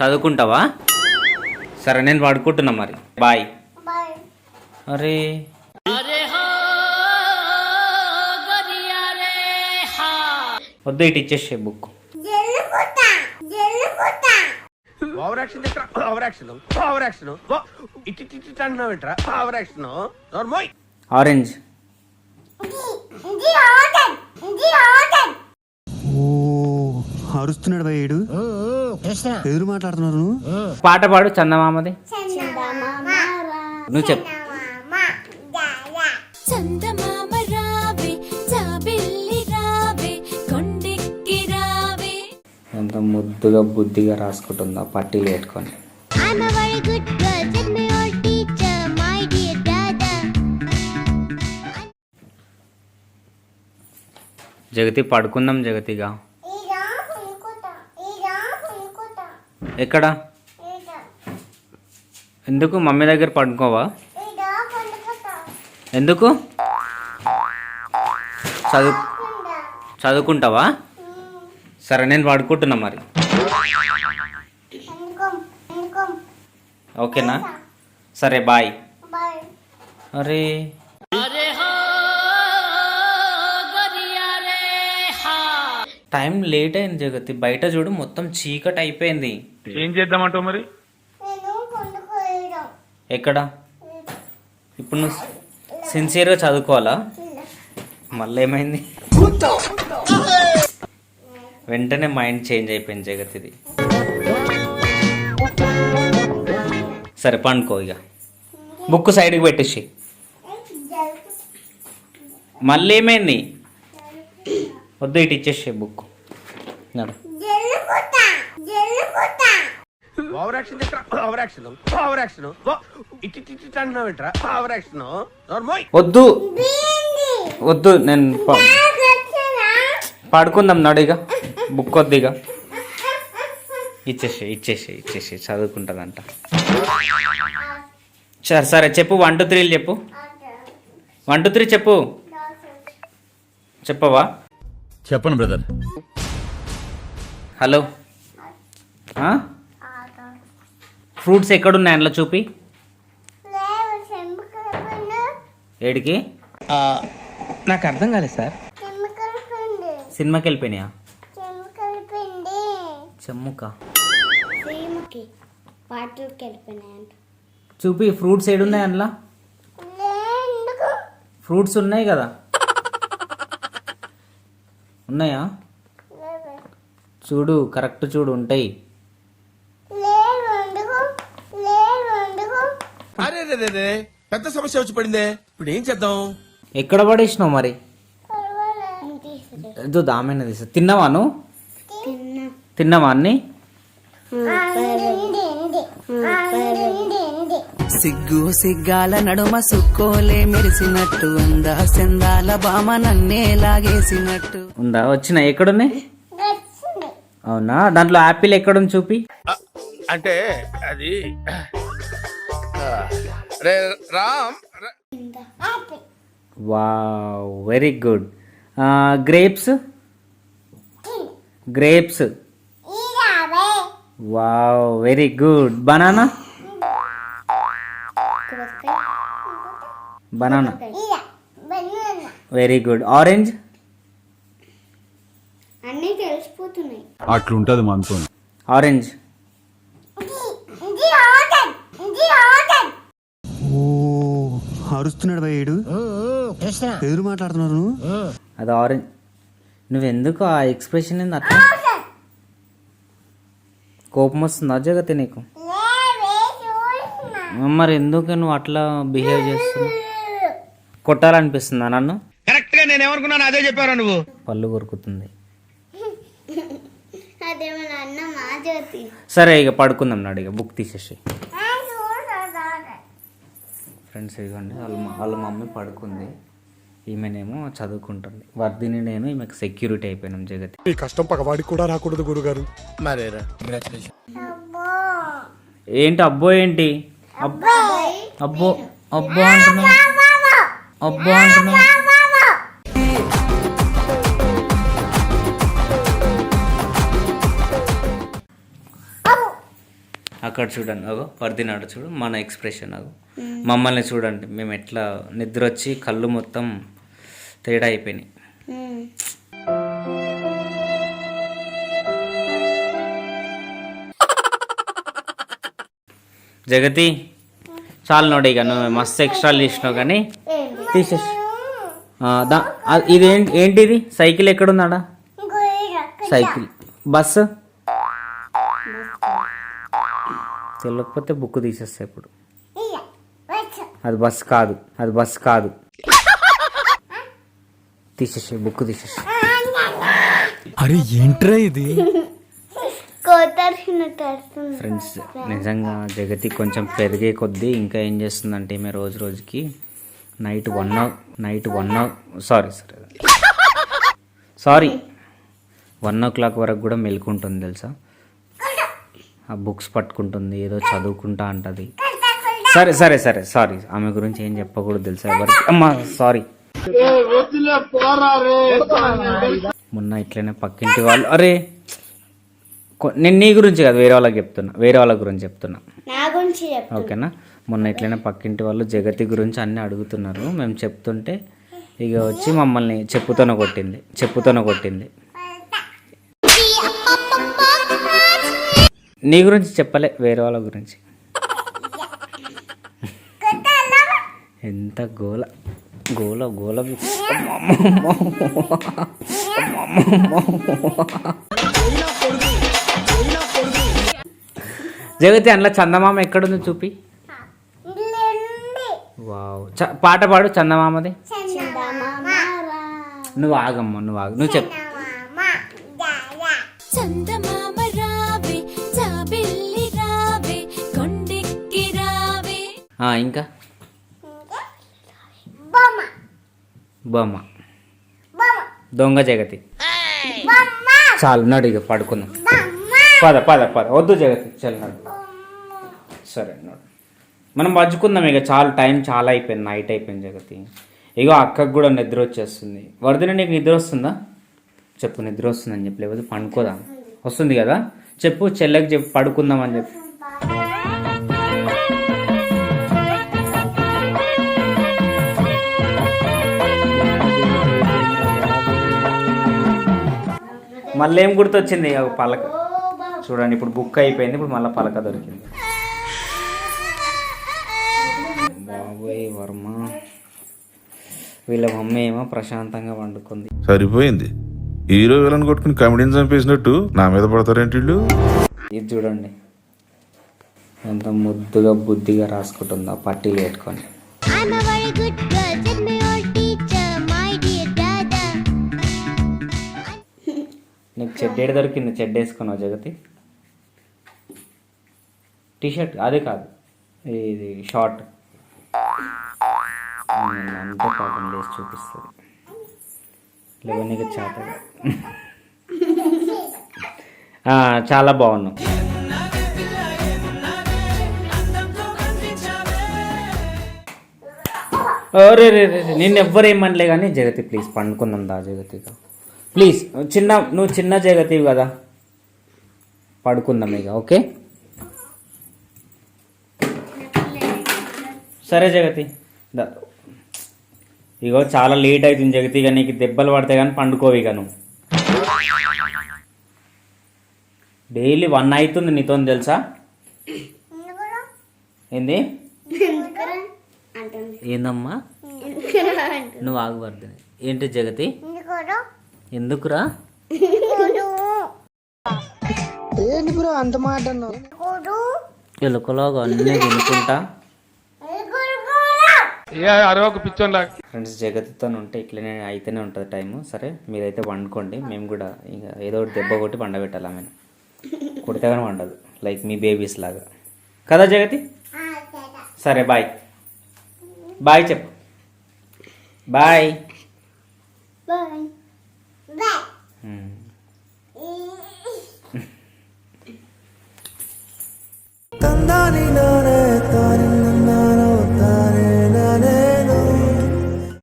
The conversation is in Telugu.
చదువుకుంటావా? సరే నేను పడుకుంటున్నా మరి. బాయ్. బాయ్. అరే. వద్దు ఇటు ఇచ్చేసే బుక్. ఇటు ఇటు అంటున్నావు ఏంట్రా? ఆరెంజ్ ఇది ఆర్డర్ ఇది ఆర్డర్ ఓ అరుస్తున్నాడు భయ్యుడు ఎదురు మాట్లాడుతున్నారు నువ్వు? పాట పాడు చందమామది. చందమామ నువ్వు చెప్పు. చందమామ దాదా చందమామ రావే జాబిల్లి రావే కొండెక్కి రావే ఎంత ముద్దుగా బుద్ధిగా రాసుకుంటుందా పట్టీలు పెట్టుకొని I'm a very ఎక్కడ? ఎందుకు మమ్మీ దగ్గర పడుకోవా? ఎందుకు? చదువు చదువుకుంటావా? సరే నేను పడుకుంటున్నా మరి. ఓకేనా? సరే బాయ్. బాయ్. అరే టైం లేట్ అయింది జగతి. బయట చూడు మొత్తం చీకటి అయిపోయింది. ఏం చేద్దామంటావు మరి? ఎక్కడ? ఇప్పుడు నువ్వు సిన్సియర్గా చదువుకోవాలా? మళ్ళీ ఏమైంది? వెంటనే మైండ్ చేంజ్ అయిపోయింది జగతిది. సరే పండుకో ఇక. బుక్ సైడ్కి పెట్టేసి. మళ్ళీ ఏమైంది? వద్దు ఇటు ఇచ్చేసి బుక్ వద్దు. వద్దు నేను పడుకుందాం నడు ఇక బుక్ వద్దు ఇక ఇచ్చేసి ఇచ్చేసి ఇచ్చేసి చదువుకుంటుందంట. సరే సరే చెప్పు. వన్ టూ త్రీలు చెప్పు. వన్ టూ త్రీ చెప్పు. చెప్పవా? చెప్పను బ్రదర్. హలో. ఫ్రూట్స్ ఎక్కడున్నాయి అందులో చూపి. ఏడికి? నాకు అర్థం కాలేదు సార్. సినిమాకి వెళ్ళిపోయినాయా చెమ్ముక? చూపి ఫ్రూట్స్ ఏడున్నాయి అందులో? ఎందుకు? ఫ్రూట్స్ ఉన్నాయి కదా. ఉన్నాయా? చూడు కరెక్ట్ చూడు ఉంటాయి. అరే పెద్ద సమస్య వచ్చి పడిందే. ఇప్పుడు ఏం చేద్దాం? ఎక్కడ పడేసినావు మరి? ఏదో దామైన తీసా. తిన్నావా నువ్వు? తిన్నావా అన్ని? సిగ్గు సిగ్గాల నడుమ సుక్కోలే మెరిసినట్టు అందా సెందాల బామ నన్నే లాగేసినట్టు. ఉందా? వచ్చినా? ఎక్కడున్నాయి? అవునా? దాంట్లో యాపిల్ ఎక్కడుంది చూపి. అంటే అది రే Ram wow very good. Grapes? Grapes. ఈ రావే wow very good. Banana? Banana very good orange అన్నీ తెలిసిపోతున్నాయి. అట్లుంటది మనతో. ఆరెంజ్ అరుస్తున్నాడు భయ్యుడు ఎదురు మాట్లాడుతున్నారు నువ్వు? అది ఆరెంజ్ నువ్వెందుకు ఆ ఎక్స్ప్రెషన్ ఏంది అట్లా? కోపం వస్తుందా జగతి నీకు? మరి ఎందుకు నువ్వు అట్లా బిహేవ్ చేస్తున్నావు? కొట్టాలనిపిస్తుందా నన్ను? కరెక్ట్గా నేను ఏమనుకున్నాను అదే చెప్పారా నువ్వు. పళ్ళు కొరుకుతుంది. సరే ఇక పడుకుందాం నాడు ఇక బుక్ తీసేసి ఫ్రెండ్స్ ఇదిగోండి వాళ్ళ మ- వాళ్ళ మమ్మీ పడుకుంది. ఈమెనేమో చదువుకుంటుంది. వర్ధిని నేను ఈమెకు సెక్యూరిటీ అయిపోయినాం జగతి. ఈ కష్టం పగవాడికి కూడా రాకూడదు గురుగారు. మరేరా? ఏంటి అబ్బో ఏంటి? అబ్బో అబ్బో అబ్బో అంటున్నావు. అబ్బా అంటున్నావు అక్కడ చూడండి అగో పర్దినాడు చూడు మన ఎక్స్ప్రెషన్ అగో. మమ్మల్ని చూడండి మేము ఎట్లా నిద్ర వచ్చి కళ్ళు మొత్తం తేడా అయిపోయినాయి. జగతి చాలు నోడు ఇక నువ్వు మస్తు ఎక్స్ట్రా తీసినావు కానీ తీసేసి. ఆ, దా ఇది ఏంటి ఏంటిది? సైకిల్ ఎక్కడున్నాడా సైకిల్. బస్సు తెలియకపోతే బుక్ తీసేస్తా ఇప్పుడు. అది బస్ కాదు. అది బస్ కాదు. తీసేసి బుక్ తీసేసి అరే ఏంట్రా ఇది? ఫ్రెండ్స్ నిజంగా జగతి కొంచెం పెరిగే కొద్దీ ఇంకా ఏం చేస్తుందంటే ఈమె రోజు రోజుకి night one hour night one hour sorry sorry. Sorry. One o'clock వరకు కూడా మెలుకుంటుంది తెలుసా? ఆ బుక్స్ పట్టుకుంటుంది ఏదో చదువుకుంటా అంటది. సరే సరే సరే సారీ. ఆమె గురించి ఏం చెప్పకూడదు తెలుసా ఎవరికి? అమ్మా సారీ. మొన్న ఇట్లనే పక్కింటి వాళ్ళు అరే నేను నీ గురించి కాదు వేరే వాళ్ళకి చెప్తున్నా వేరే వాళ్ళ గురించి చెప్తున్నా. ఓకేనా? మొన్న ఇట్లనే పక్కింటి వాళ్ళు జగతి గురించి అన్నీ అడుగుతున్నారు. మేము చెప్తుంటే ఇక వచ్చి మమ్మల్ని చెప్పుతోన కొట్టింది. చెప్పుతోన కొట్టింది. నీ గురించి చెప్పలే వేరే వాళ్ళ గురించి. ఎంత గోల. గోల గోల. జగతి అందులో చందమామ ఎక్కడుంది చూపి. వావ్. చ- పాట పాడు చందమామది. నువ్వు ఆగమ్మ నువ్వు ఆగు. నువ్వు చెప్పు. చందమామ. రావే జాబిల్లి రావే కొండెక్కి రావే. ఆ, ఇంకా? బొమ్మ. దొంగ జగతి. చాలు నడు ఇక పడుకుందాం. పద పద పద. వద్దు జగతి చల్ నడు. సరే నడు. మనం పంచుకుందాం ఇక. చాలా టైం చాలా అయిపోయింది నైట్ అయిపోయింది జగతి. ఇగో అక్కకు కూడా నిద్ర వచ్చేస్తుంది. వరదన నీకు నిద్ర వస్తుందా? చెప్పు నిద్ర వస్తుందని చెప్పి లేకపోతే పండుకోదా? వస్తుంది కదా? చెప్పు చెల్లెకి చెప్పు పడుకుందాం అని చెప్పి. మళ్ళీ ఏం గుర్తొచ్చింది? పలక. చూడండి ఇప్పుడు బుక్ అయిపోయింది ఇప్పుడు మళ్ళీ పలక దొరికింది. వర్మ. వీళ్ళ మమ్మీ ఏమో ప్రశాంతంగా వండుకుంది. సరిపోయింది. హీరో విలన్ కొట్టుకుని కమెడీని చంపేసినట్టు నా మీద పడతారేంటి వీళ్ళు? ఇది చూడండి. ఎంత ముద్దుగా బుద్ధిగా రాసుకుంటుందో పట్టీలు పెట్టుకొని. నీకు చెడ్డేడు దొరికింది చెడ్డ వేసుకున్నావు జగతి. టీషర్ట్ అదే కాదు. ఇది షార్ట్ అంతే పాపం లేచి చూపిస్తుంది. లేకపోతే చేత చాలా బాగున్నావు రే రే రే, నేను ఎవ్వరేమనలే కానీ జగతి ప్లీజ్ పండుకుందాం దా జగతిగా ప్లీజ్ చిన్న నువ్వు చిన్న జగతివి కదా. పడుకుందాం ఇక ఓకే? సరే జగతి. దా. ఇగో చాలా లేట్ అవుతుంది జగతి ఇక నీకు దెబ్బలు పడతాయి కానీ పండుకోవి ఇక నువ్వు. డైలీ వన్ అవుతుంది నీతో తెలుసా? ఏంది? ఏందమ్మా? నువ్వు ఆగబడుతుంది ఏంటి జగతి? ఎందుకురా? ఎలుకలాగా అన్నీ తినుకుంటా. ఫ్రెండ్స్ జగత్తో ఉంటే ఇట్లనే అయితేనే ఉంటుంది టైము. సరే మీరైతే వండుకోండి. మేము కూడా ఇంకా ఏదో ఒకటి దెబ్బ కొట్టి పండబెట్టాలి మేము కొడితే కానీ వండదు. లైక్ మీ బేబీస్ లాగా. కదా జగతి? సరే బాయ్. బాయ్ చెప్పు. బాయ్. తందాని నానా